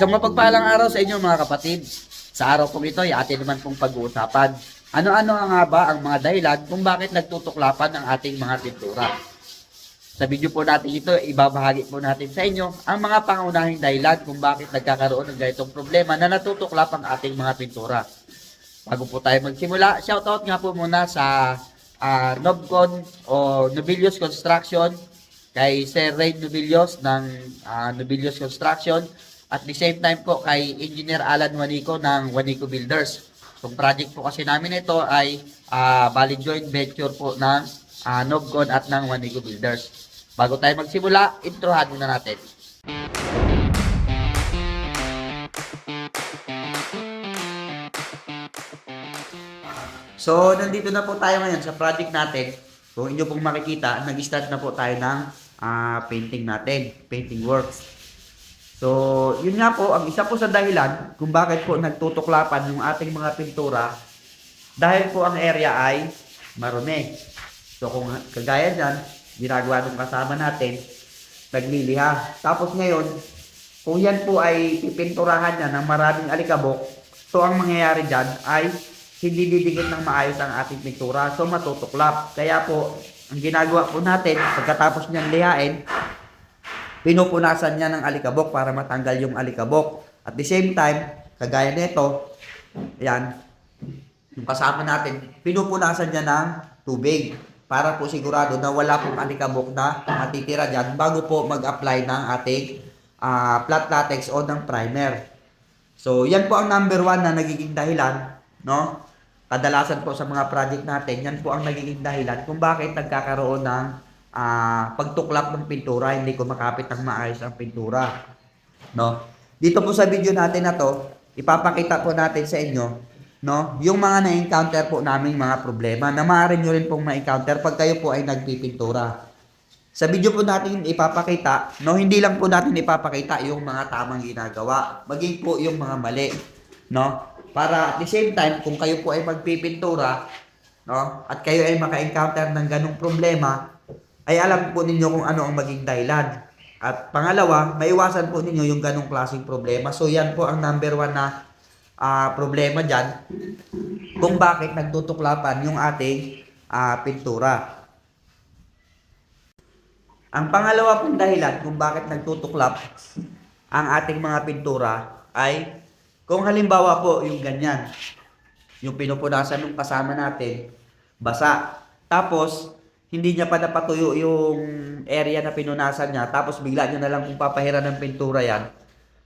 Isang mapagpalang araw sa inyo mga kapatid. Sa araw pong ito ay atin naman pong pag-uusapan. Ano-ano nga ba ang mga dahilan kung bakit nagtutuklapan ang ating mga pintura? Sa video po natin ito, ibabahagi po natin sa inyo ang mga pangunahing dahilan kung bakit nagkakaroon ng ganitong problema na natutuklap ang ating mga pintura. Bago po tayo magsimula, shoutout nga po muna sa ah, Nobcon o Nobilios Construction kay Sir Ray Nobilios ng ah, Nobilios Construction at the same time po kay Engineer Alan Wanico ng Wanico Builders. Yung project po kasi namin ito ay ah, bali joint venture po ng ah, Nobcon at ng Wanico Builders. Bago tayo magsimula, introhan muna natin. So, nandito na po tayo ngayon sa project natin. Kung inyo pong makikita, nag-start na po tayo ng ah, painting natin, painting works. So, yun nga po, ang isa po sa dahilan kung bakit po nagtutuklapan yung ating mga pintura dahil po ang area ay marumi. So, kung kagaya dyan, ginagawa ng kasama natin, nagliliha. Tapos ngayon, kung yan po ay pipinturahan niya ng maraming alikabok, so ang mangyayari dyan ay hindi didikit ng maayos ang ating pintura. So matutuklap. Kaya po, ang ginagawa po natin, pagkatapos niyan lihain, pinupunasan niya ng alikabok para matanggal yung alikabok. At the same time, kagaya nito, ayan, yung kasama natin, pinupunasan niya ng tubig para po sigurado na wala pong alikabok na matitira dyan bago po mag-apply ng ating ah, flat latex o ng primer. So, yan po ang number one na nagiging dahilan, no? Kadalasan po sa mga project natin, yan po ang nagiging dahilan kung bakit nagkakaroon ng ah, pagtuklap ng pintura, hindi ko makapit ng maayos ang pintura. No? Dito po sa video natin na to, ipapakita po natin sa inyo, no? Yung mga na-encounter po namin mga problema na maaari nyo rin pong ma-encounter pag kayo po ay nagpipintura. Sa video po natin ipapakita, no, hindi lang po natin ipapakita yung mga tamang ginagawa, maging po yung mga mali, no? Para at the same time, kung kayo po ay magpipintura, no, at kayo ay maka-encounter ng ganong problema, ay alam po ninyo kung ano ang maging dahilan. At pangalawa, maiwasan po ninyo yung ganong klaseng problema. So yan po ang number one na ah, problema dyan, kung bakit nagtutuklapan yung ating ah, pintura. Ang pangalawa pong dahilan kung bakit nagtutuklap ang ating mga pintura ay kung halimbawa po yung ganyan, yung pinupunasan ng kasama natin, basa. Tapos, hindi niya pa napatuyo yung area na pinunasan niya, tapos bigla niya na lang kung papahiran ng pintura yan,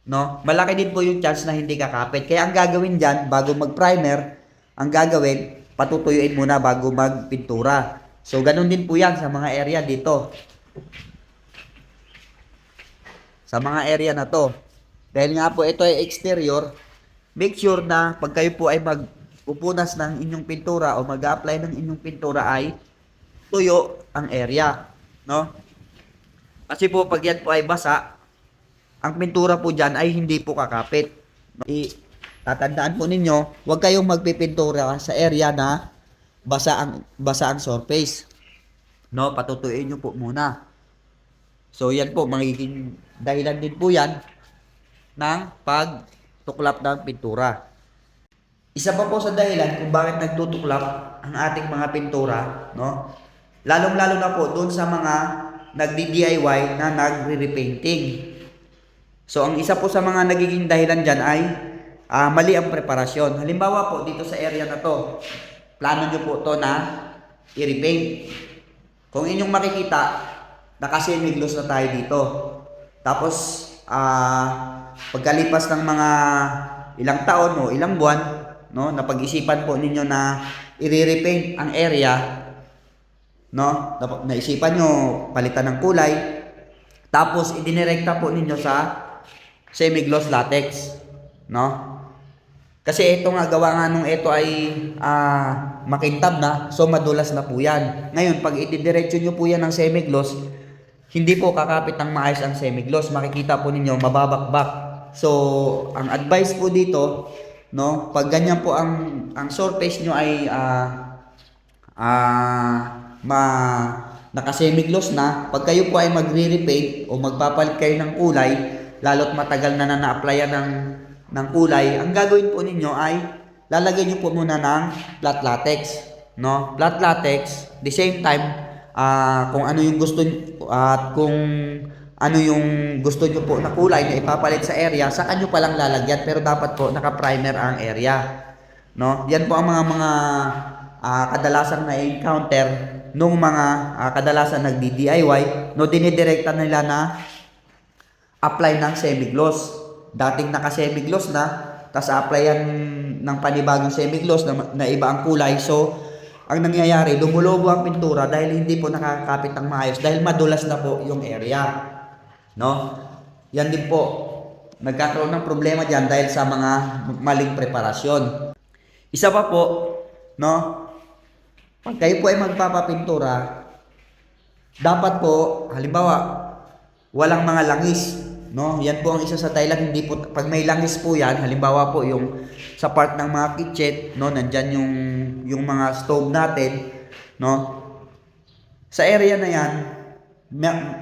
no? Malaki din po yung chance na hindi kakapit. Kaya ang gagawin diyan bago mag-primer, ang gagawin, patutuyuin muna bago magpintura. So, ganun din po yan sa mga area dito. Sa mga area na to. Dahil nga po ito ay exterior, make sure na pag kayo po ay magpupunas ng inyong pintura o mag-apply ng inyong pintura ay tuyo ang area, no? Kasi po pag yan po ay basa, ang pintura po dyan ay hindi po kakapit. I, tatandaan po ninyo, huwag kayong magpipintura sa area na basa ang basa ang surface. No, patutuyuin nyo po muna. So yan po, magiging dahilan din po yan ng pagtuklap ng pintura. Isa pa po sa dahilan kung bakit nagtutuklap ang ating mga pintura, no? Lalong-lalo na po doon sa mga nagdi-DIY na nagre-repainting. So ang isa po sa mga nagiging dahilan dyan ay ah, mali ang preparasyon. Halimbawa po dito sa area na to, plano nyo po to na i-repaint. Kung inyong makikita, naka-semi-gloss na tayo dito. Tapos, ah, pagkalipas ng mga ilang taon o ilang buwan, no, napag-isipan po ninyo na i-repaint ang area, no, naisipan nyo palitan ng kulay, tapos idinirekta po ninyo sa semi-gloss latex, no? Kasi ito nga, gawa nga nung ito ay ah, makintab na, so madulas na po yan. Ngayon, pag ididiretso nyo po yan ng semi-gloss, hindi po kakapit ng maayos ang semi-gloss. Makikita po ninyo, mababakbak. So, ang advice po dito, no, pag ganyan po ang, ang surface nyo ay ah, ah, ma, naka-semi-gloss na, pag kayo po ay magre-repaint o magpapalit kayo ng kulay, lalo't matagal na na na-applyan ng, ng kulay, ang gagawin po ninyo ay lalagyan nyo po muna ng flat latex. No? Flat latex, the same time, ah, kung ano yung gusto at kung ano yung gusto nyo po na kulay na ipapalit sa area, sa kanyo pa lang lalagyan pero dapat po naka-primer ang area. No? Yan po ang mga mga ah, kadalasang na-encounter nung mga ah, kadalasan nagdi-DIY, no dinidirekta nila na apply ng semi-gloss. Dating naka semi-gloss na, tapos applyan ng panibagong semi-gloss na, na iba ang kulay. So, ang nangyayari, lumulobo ang pintura dahil hindi po nakakapit ng maayos dahil madulas na po yung area. No? Yan din po. Nagkakaroon ng problema diyan dahil sa mga maling preparasyon. Isa pa po, no? Pag kayo po ay magpapapintura, dapat po, halimbawa, walang mga langis, no? Yan po ang isa sa dahilan hindi po pag may langis po 'yan, halimbawa po yung sa part ng mga kitchen, no, nandiyan yung yung mga stove natin, no? Sa area na 'yan,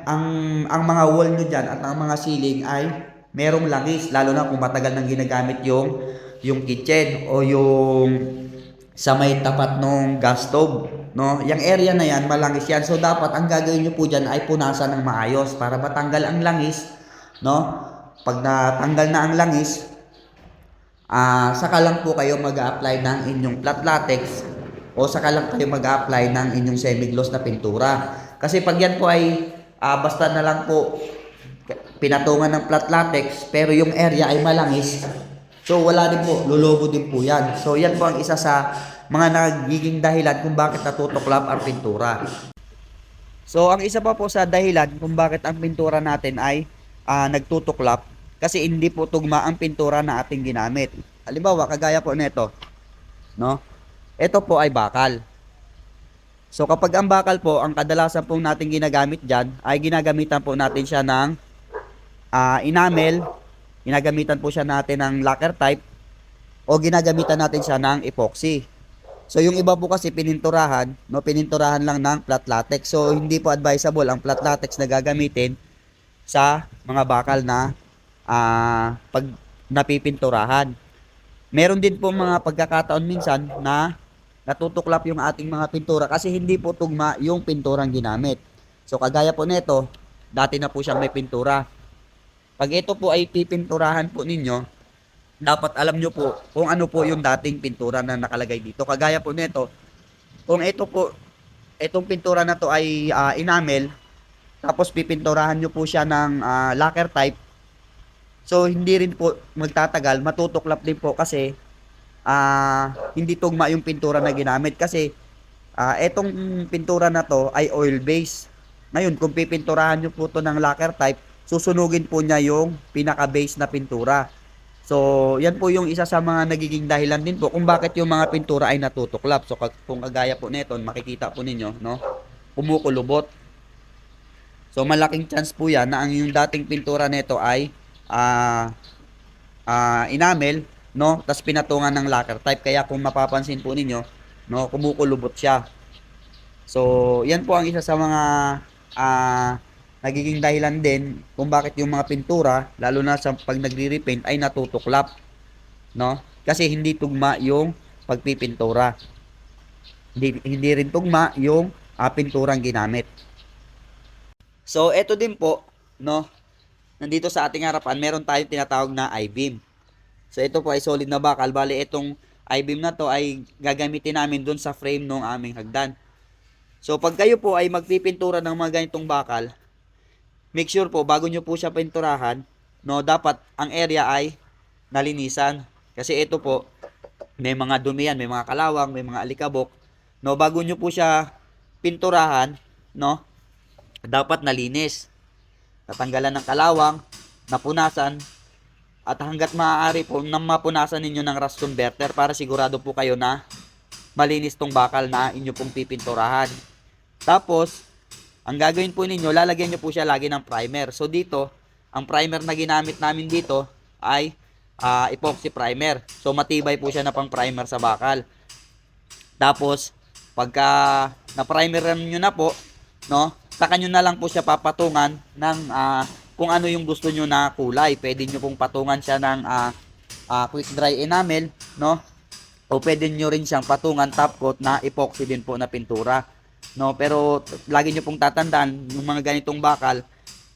ang ang mga wall nyo diyan at ang mga ceiling ay merong langis lalo na kung matagal nang ginagamit yung yung kitchen o yung sa may tapat ng gas stove, no? Yung area na yan, malangis yan. So, dapat ang gagawin nyo po dyan ay punasan ng maayos para matanggal ang langis, no? Pag natanggal na ang langis, ah saka lang po kayo mag-apply ng inyong flat latex o saka lang kayo mag-apply ng inyong semi-gloss na pintura. Kasi pag yan po ay ah, basta na lang po pinatungan ng flat latex pero yung area ay malangis, So wala din po, lulubo din po yan. So yan po ang isa sa mga nagiging dahilan kung bakit natutuklap ang pintura. So ang isa pa po sa dahilan kung bakit ang pintura natin ay ah, nagtutuklap kasi hindi po tugma ang pintura na ating ginamit. Halimbawa, kagaya po nito, no? Ito po ay bakal. So kapag ang bakal po, ang kadalasan po natin ginagamit diyan ay ginagamitan po natin siya ng ah, enamel ginagamitan po siya natin ng lacquer type o ginagamitan natin siya ng epoxy. So yung iba po kasi pininturahan, no, pininturahan lang ng flat latex. So hindi po advisable ang flat latex na gagamitin sa mga bakal na ah, pag napipinturahan. Meron din po mga pagkakataon minsan na natutuklap yung ating mga pintura kasi hindi po tugma yung pinturang ginamit. So kagaya po nito, dati na po siyang may pintura. Pag ito po ay pipinturahan po ninyo, dapat alam nyo po kung ano po yung dating pintura na nakalagay dito. Kagaya po nito, kung ito po, itong pintura na to ay ah, enamel, tapos pipinturahan nyo po siya ng ah, lacquer type, so hindi rin po magtatagal, matutuklap din po kasi ah, hindi tugma yung pintura na ginamit kasi ah, etong pintura na to ay oil base. Ngayon, kung pipinturahan nyo po to ng lacquer type, susunugin po niya yung pinaka-base na pintura. So, yan po yung isa sa mga nagiging dahilan din po kung bakit yung mga pintura ay natutuklap. So, kung kagaya po nito, makikita po ninyo, no? Kumukulubot. So, malaking chance po yan na ang yung dating pintura nito ay ah ah, enamel, no? Tapos pinatungan ng lacquer type. Kaya kung mapapansin po ninyo, no, kumukulubot siya. So, yan po ang isa sa mga ah nagiging dahilan din kung bakit yung mga pintura, lalo na sa pag nagre-repaint ay natutuklap. No? Kasi hindi tugma yung pagpipintura. Hindi, hindi rin tugma yung ah, pinturang ginamit. So, eto din po, no? Nandito sa ating harapan, meron tayong tinatawag na I-beam. So, ito po ay solid na bakal. Bali, itong I-beam na to ay gagamitin namin dun sa frame ng aming hagdan. So, pag kayo po ay magpipintura ng mga ganitong bakal, make sure po bago nyo po siya pinturahan, no, dapat ang area ay nalinisan. Kasi ito po, may mga dumi yan, may mga kalawang, may mga alikabok. No, bago nyo po siya pinturahan, no, dapat nalinis. Natanggalan ng kalawang, napunasan, at hanggat maaari po nang mapunasan ninyo ng rust converter para sigurado po kayo na malinis tong bakal na inyo pong pipinturahan. Tapos, ang gagawin po ninyo, lalagyan nyo po siya lagi ng primer. So dito, ang primer na ginamit namin dito ay ah, epoxy primer. So matibay po siya na pang primer sa bakal. Tapos, pagka na-primer nyo na po, no, saka nyo na lang po siya papatungan ng ah, kung ano yung gusto nyo na kulay. Pwede nyo pong patungan siya ng ah, ah, quick dry enamel, no? O pwede nyo rin siyang patungan top coat na epoxy din po na pintura. No, pero lagi nyo pong tatandaan yung mga ganitong bakal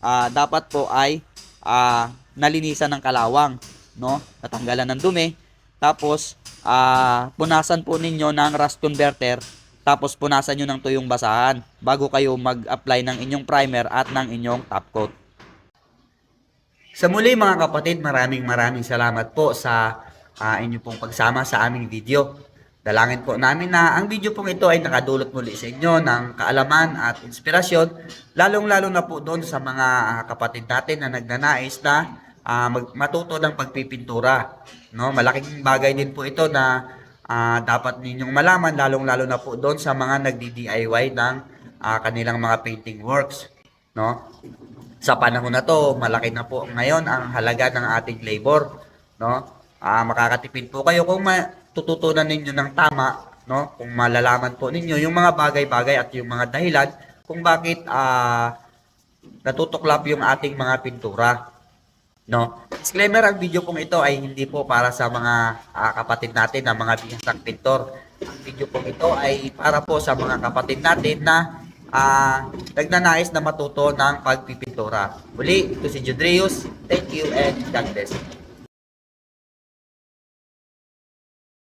ah, dapat po ay ah, nalinisan ng kalawang, no? Natanggalan ng dumi. Tapos ah, punasan po ninyo ng rust converter tapos punasan nyo ng tuyong basahan bago kayo mag-apply ng inyong primer at ng inyong top coat. Sa muli mga kapatid, maraming maraming salamat po sa ah, inyo pong pagsama sa aming video. Dalangin po namin na ang video pong ito ay nakadulot muli sa inyo ng kaalaman at inspirasyon, lalong-lalo na po doon sa mga ah, kapatid natin na nagnanais na mag- matuto ng pagpipintura. No, malaking bagay din po ito na ah, dapat ninyong malaman lalong-lalo na po doon sa mga nagdi-DIY ng ah, kanilang mga painting works, no? sa panahon na to, malaki na po ngayon ang halaga ng ating labor, no? Ah, makakatipid po kayo kung matututunan ninyo ng tama, no? Kung malalaman po ninyo yung mga bagay-bagay at yung mga dahilan kung bakit ah natutuklap yung ating mga pintura. No? Disclaimer, ang video pong ito ay hindi po para sa mga ah, kapatid natin na mga bihasang pintor. Ang video pong ito ay para po sa mga kapatid natin na ah, nagnanais na matuto ng pagpipintura. Muli, ito si Judreus. Thank you and God bless.